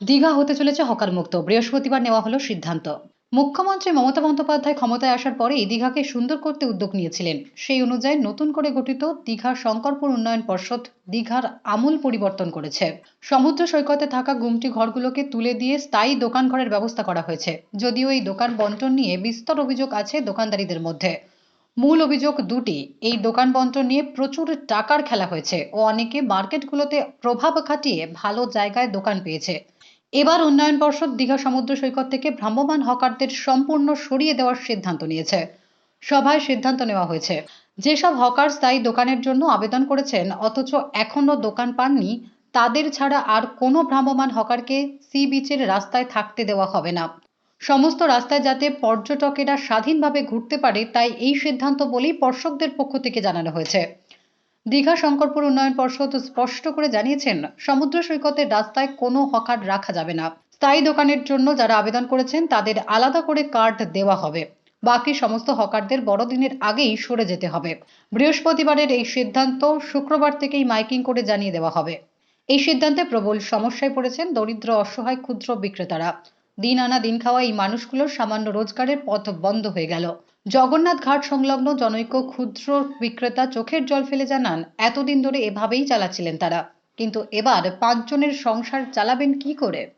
দীঘা হতে চলেছে হকার মুক্ত বৃহস্পতিবার নেওয়া হলো সিদ্ধান্ত। মুখ্যমন্ত্রী মমতা বন্দ্যোপাধ্যায় ক্ষমতায় আসার পরেই দীঘাকে সুন্দর করতে উদ্যোগ নিয়েছিলেন। সেই অনুযায়ী নতুন করে গঠিত দীঘা শঙ্করপুর উন্নয়ন পর্ষদ দীঘার আমূল পরিবর্তন করেছে। সমুদ্র সৈকতে থাকা গুমটি ঘরগুলোকে তুলে দিয়ে স্থায়ী দোকান ঘরের ব্যবস্থা করা হয়েছে। যদিও এই দোকান বন্টন নিয়ে বিস্তর অভিযোগ আছে দোকানদারিদের মধ্যে। মূল অভিযোগ দুটি, এই দোকান বন্টন নিয়ে প্রচুর টাকার খেলা হয়েছে ও অনেকে মার্কেটগুলোতে প্রভাব খাটিয়ে ভালো জায়গায় দোকান পেয়েছে। এবার উন্নয়ন পর্ষদ দীঘা সমুদ্র সৈকত থেকে ভ্রাম্যমাণ হকারদের সম্পূর্ণ সরিয়ে দেওয়ার সিদ্ধান্ত নিয়েছে। সভায় সিদ্ধান্ত নেওয়া হয়েছে। যেসব হকার স্থায়ী দোকানের জন্য আবেদন করেছেন, অথচ এখনও দোকান পাননি, তাদের ছাড়া আর কোনো ভ্রাম্যমাণ হকারকে সি বিচের রাস্তায় থাকতে দেওয়া হবে না। সমস্ত রাস্তায় যাতে পর্যটকেরা স্বাধীনভাবে ঘুরতে পারে, তাই এই সিদ্ধান্ত বলেই পর্ষকদের পক্ষ থেকে জানানো হয়েছে। দীঘা শঙ্করপুর উন্নয়ন পর্ষদ স্পষ্ট করে জানিয়েছেন, সমুদ্র সৈকতের রাস্তায় কোনো হকার রাখা যাবে না। স্থায়ী দোকানের জন্য যারা আবেদন করেছেন, তাদের আলাদা করে কার্ড দেওয়া হবে। বাকি সমস্ত হকারদের বড়দিনের আগেই সরে যেতে হবে। বৃহস্পতিবারের এই সিদ্ধান্ত শুক্রবার থেকেই মাইকিং করে জানিয়ে দেওয়া হবে। এই সিদ্ধান্তে প্রবল সমস্যায় পড়েছেন দরিদ্র, অসহায়, ক্ষুদ্র বিক্রেতারা। দিন আনা দিন খাওয়া এই মানুষগুলোর সামান্য রোজগারের পথ বন্ধ হয়ে গেল। জগন্নাথ ঘাট সংলগ্ন জনৈক ক্ষুদ্র বিক্রেতা চোখের জল ফেলে জানান, এতদিন ধরে এভাবেই চালাচ্ছিলেন তারা। কিন্তু এবার পাঁচজনের সংসার চালাবেন কি করে?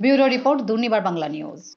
Bureau report, Durnibar Bangla news.